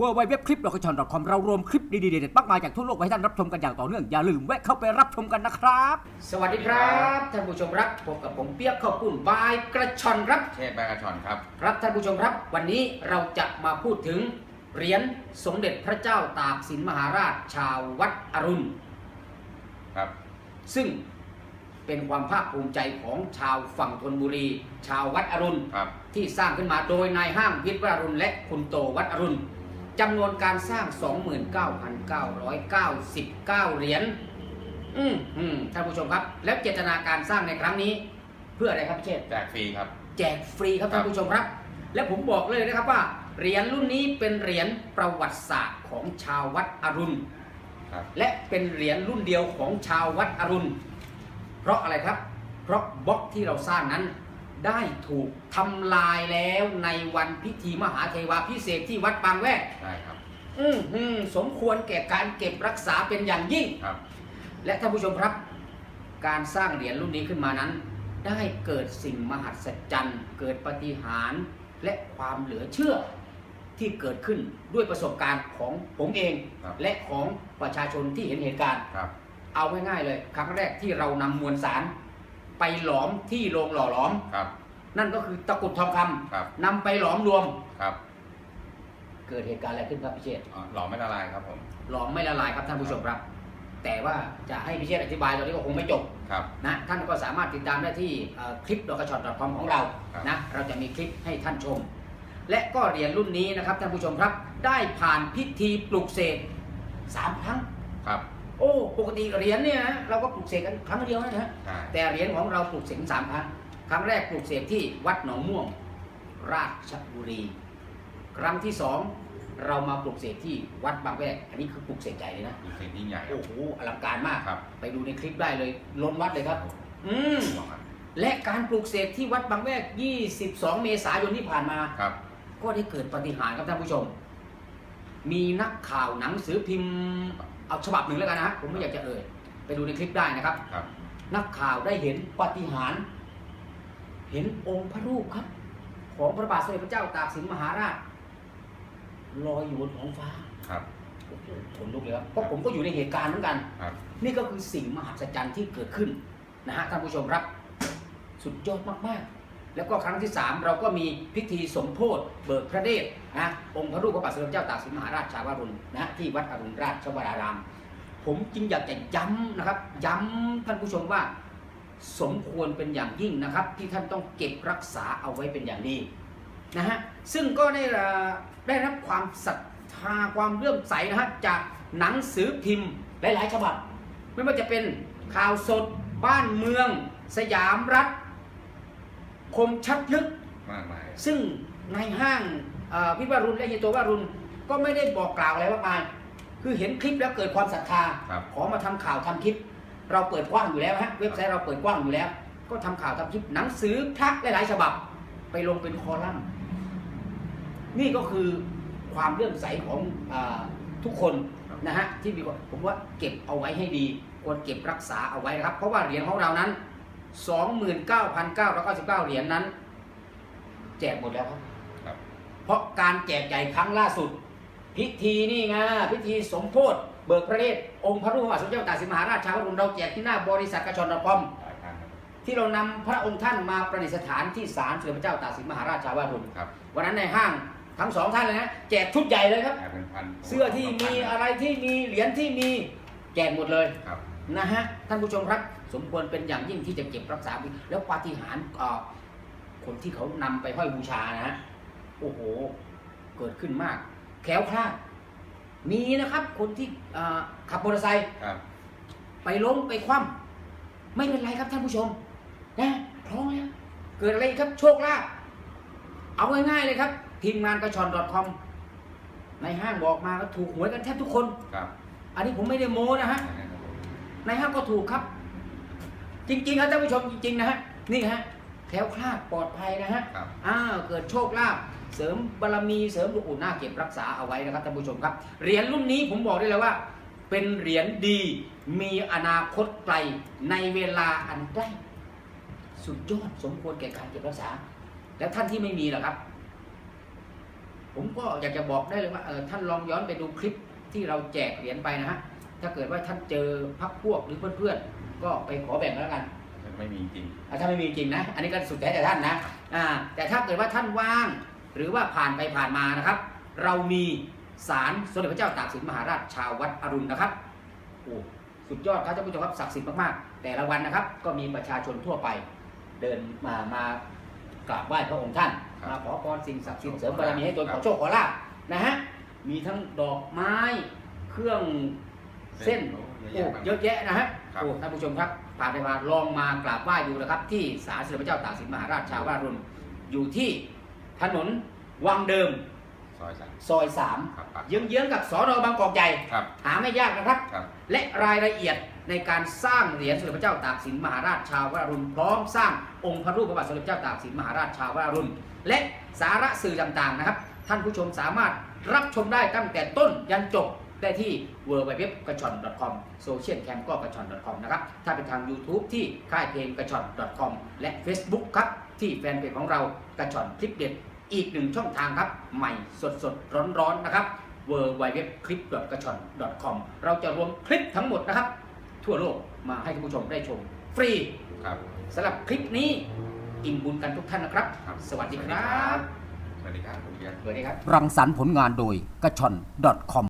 w w w c l i p l o c a t i o n c o m เรารวมคลิปดีๆเด็ดๆมากมายจากทั่วโลกไว้ให้ท่านรับชมกันอย่างต่อเนื่อง อย่าลืมแวะเข้าไปรับชมกันนะครับ สวัสดีครับท่านผู้ชมครับพบกับผมเปียกข้าวปุ้นบายกระชอนครับ เทพแบกระชอนครับ ครับท่านผู้ชมครับ วันนี้เราจะมาพูดถึงเหรียญสมเด็จพระเจ้าตากสินมหาราชชาววัดอรุณครับ ซึ่งเป็นความภาคภูมิใจของชาวฝั่งธนบุรี ชาววัดอรุณครับที่สร้างขึ้นมาโดยนายห้างวิทย์วัดอรุณและคุณโตวัดอรุณ จำนวนการสร้าง 29,999 เหรียญอืมอืมท่านผู้ชมครับ แล้วเจตนาการสร้างในครั้งนี้ เพื่ออะไรครับพี่เชษฐ์แจกฟรีครับ แจกฟรีครับครับท่านผู้ชมครับ และผมบอกเลยนะครับว่าเหรียญรุ่นนี้เป็นเหรียญประวัติศาสตร์ของชาววัดอรุณครับ และเป็นเหรียญรุ่นเดียวของชาววัดอรุณ เพราะอะไรครับ เพราะบล็อกที่เราสร้างนั้น ได้ถูกทำลายแล้วในวันพิธีมหาเทวาพิเศษกที่วัดบางแวกได้ครับอืมอืมสมควรแก่การเก็บรักษาเป็นอย่างยิ่ง ครับ และท่านผู้ชมครับ การสร้างเหรียญรุ่นนี้ขึ้นมานั้น ได้เกิดสิ่งมหัศจรรย์ เกิดปาฏิหารย์และความเหลือเชื่อที่เกิดขึ้นด้วยประสบการณ์ของผมเอง ครับ และของประชาชนที่เห็นเหตุการณ์ ครับ เอาง่ายๆเลย ครั้งแรกที่เรานำมวลสาร ไปหลอมที่โรงหล่อหลอม ครับ นั่นก็คือตะกรุดทองคำครับ นำไปหลอมรวม ครับเกิดเหตุการณ์อะไรขึ้นครับพี่เชษฐ์อ๋อหลอมไม่ละลายครับผม หลอมไม่ละลายครับท่านผู้ชมครับ แต่ว่าจะให้พี่เชษฐ์อธิบายตอนนี้ก็คงไม่จบ ครับ นะท่านก็สามารถติดตามได้ที่เอ่อคลิปดอกกระชอน .com ของเราครับ นะเราจะมีคลิปให้ท่านชม และก็เหรียญรุ่นนี้นะครับท่านผู้ชมครับ ได้ผ่านพิธีปลุกเสกสามครั้ง ครับ โอ้ปกติเหรียญเนี่ยนะเราก็ปลุกเสกกันครั้งเดียวนะฮะใช่ แต่เหรียญของเราปลูกเสกสามครั้งครั้งแรกปลูกเสกที่วัดหนองม่วง ราชบุรี ครั้งที่สองเรามาปลูกเสกที่วัดบางแวกอันนี้คือปลูกเสกใหญ่เลยนะดูเสียงยิ่งใหญ่ครัโอ้บโหอลังการมาก ครับไปดูในคลิปได้เลยล้นวัดเลยครับ อืม ลองครับและการปลูกเสกที่วัดบางแวก 22 เมษายนที่ผ่านมา ครับ ก็ได้เกิดปาฏิหารย์ครับท่านผู้ชม มีนักข่าวหนังสือพิมพ์เอาฉบับหนึ่งแล้วกันนะฮะผมไม่อยากจะเอ่ยไปดูในคลิปได้นะครับ ครับ นักข่าวได้เห็นปาฏิหารย์เห็นองค์พระรูปครับ ของพระบาทสมเด็จพระเจ้าตากสินมหาราชลอยอยู่บนท้องฟ้าครับ โอ้โหขนลุกเลยครับเพราะผมก็อยู่ในเหตุการณ์เหมือนกัน ครับ นี่ก็คือสิ่งมหัศจรรย์ที่เกิดขึ้นนะฮะท่านผู้ชมครับ สุดยอดมากๆ แล้วก็ครั้งที่ 3 เราก็มีพิธีสมโพธิเบิกพระเนตรนะองค์พระรูปพระบาทสมเด็จเจ้าตากสินมหาราชชาวารุณนะที่วัดอรุณราชวราราม ผมจึงอยากจะย้ำนะครับ ย้ำท่านผู้ชมว่าสมควรเป็นอย่างยิ่งนะครับ ที่ท่านต้องเก็บรักษาเอาไว้เป็นอย่างดีนะฮะซึ่งก็ได้ได้รับความศรัทธาความเลื่อมใสนะฮะจากหนังสือพิมพ์หลาย ๆ ฉบับ ไม่ว่าจะเป็นข่าวสด บ้านเมือง สยามรัฐ คมชัดลึก มากมายซึ่งในห้างเอ่อพิวารุณและเฮียโตวารุณก็ไม่ได้บอกกล่าวอะไรมากมายคือเห็นคลิปแล้วเกิดความศรัทธาครับขอมาทำข่าวทำคลิป เราเปิดกว้างอยู่แล้วฮะเว็บไซต์เราเปิดกว้างอยู่แล้ว ก็ทำข่าวทำคลิปหนังสือพระหลายๆฉบับ ไปลงเป็นคอลัมน์นี่ก็คือความเลื่อมใสของอาทุกคนนะฮะที่มีความผมว่าเก็บเอาไว้ให้ดีควรเก็บรักษาเอาไว้นะครับ เพราะว่าเหรียญของเรานั้น 29,999 เหรียญนั้น แจกหมดแล้วครับ ครับ เพราะการแจกใหญ่ครั้งล่าสุด พิธีนี่ไงพิธีสมโพธิเบิกพระเนตรองค์พระรูปพระบาทสมเด็จพระเจ้าตากสินมหาราชชาวรุณเราแจกที่หน้าบริษัทกระชอนคอมหลายครั้งครับที่เรานำพระองค์ท่านมาประดิษฐานที่ศาลสมเด็จพระเจ้าตากสินมหาราชชาวรุณครับวันนั้นในห้างทั้งสองท่านเลยนะแจกชุดใหญ่เลยครับแอบเป็นพันเสื้อที่มีอะไรที่มีเหรียญที่มีแจกหมดเลย ครับ นะฮะท่านผู้ชมครับ สมควรเป็นอย่างยิ่งที่จะเก็บรักษาไว้แล้วปาฏิหาริย์เอ่อคนที่เขานำไปห้อยบูชานะฮะโอ้โห เกิดขึ้นมากแคล้วคลาดมีนะครับ คนที่เอ่อขับมอเตอร์ไซค์ครับไปล้มไปคว่ำไม่เป็นไรครับท่านผู้ชม นะพร้อมแล้วเกิดอะไรครับโชคลาภเอาง่ายๆเลยครับ ทีมงานกระชอน .com ในห้างบอกมาก็ถูกหวยกันแทบทุกคนครับ อันนี้ผมไม่ได้โม้นะฮะ ในห้างก็ถูกครับ จริงๆครับท่านผู้ชมจริงๆนะฮะนี่ฮะแคล้วคลาดปลอดภัยนะฮะครับ อ้าวเกิดโชคลาภเสริมบารมีเสริมลูกอุ่นหน้าเก็บรักษาเอาไว้นะครับท่านผู้ชมครับเหรียญรุ่นนี้ผมบอกได้เลยว่า เป็นเหรียญดีมีอนาคตไกลในเวลาอันใกล้ สุดยอดสมควรแก่การเก็บรักษา แล้วท่านที่ไม่มีล่ะครับผผมก็อยากจะบอกได้เลยว่าเออท่านลองย้อนไปดูคลิปที่เราแจกเหรียญไปนะฮะ ถ้าเกิดว่าท่านเจอพักพวกหรือเพื่อนๆ ก็ไปขอแบ่งกันแล้วกัน ไม่มีจริงอะถ้าไม่มีจริงนะ อันนี้ก็สุดแท้แต่ท่านนะอ่าแต่ถ้าเกิดว่าท่านว่าง หรือว่าผ่านไปผ่านมานะครับ เรามีศาลสมเด็จพระเจ้าตากสินมหาราชชาววัดอรุณนะครับโอ้สุดยอดครับท่านผู้ชมครับศักดิ์สิทธิ์มากๆ แต่ละวันนะครับ ก็มีประชาชนทั่วไปเดินมามากราบไหว้พระองค์ท่านครับมาขอพรสิ่งศักดิ์สิทธิ์เสริมบารมีให้ตนขอโชคขอลาภนะฮะมีทั้งดอกไม้เครื่อง เส้นโอ้โอ้เยอะแยะนะฮะครับโอ้ท่านผู้ชมครับผ่านไปมาลองมากราบไหว้ดูนะครับ ที่ศาลสมเด็จพระเจ้าตากสินมหาราชชาวราชรุนอยู่ที่ถนนวังเดิมซอยสามซอยสามครับปักเยื้องๆกับสอนอบางกอกใหญ่ครับหาไม่ยากนะครับครับ และรายละเอียดในการสร้างเหรียญสมเด็จพระเจ้าตากสินมหาราชชาววรุณพร้อมสร้างองค์พระรูปพระบาทสมเด็จพระเจ้าตากสินมหาราชชาววรุณและสาระสื่อต่างๆนะครับ ท่านผู้ชมสามารถรับชมได้ตั้งแต่ต้นยันจบ ได้ที่ w w w กระชอน .com โซเชียลแคมก็กระชอน .com นะครับ ถ้าเป็นทาง YouTube ที่ค่ายเพลงกระชอน .com และ Facebook ครับที่แฟนเพจของเรากระชอนคลิปเด็ดอีกหนึ่งช่องทางครับใหม่สดสดร้อนร้อนๆนะครับ w w w c l i p กระชอน .com เราจะรวมคลิปทั้งหมดนะครับ ทั่วโลกมาให้ท่านผู้ชมได้ชม ฟรีครับสำหรับคลิปนี้อิ่มบุญกันทุกท่านนะครับครับสวัสดีครับ สวัสดีครับคุณเบียร์สวัสดีครับ รังสรรค์ผลงานโดยกระชอน .com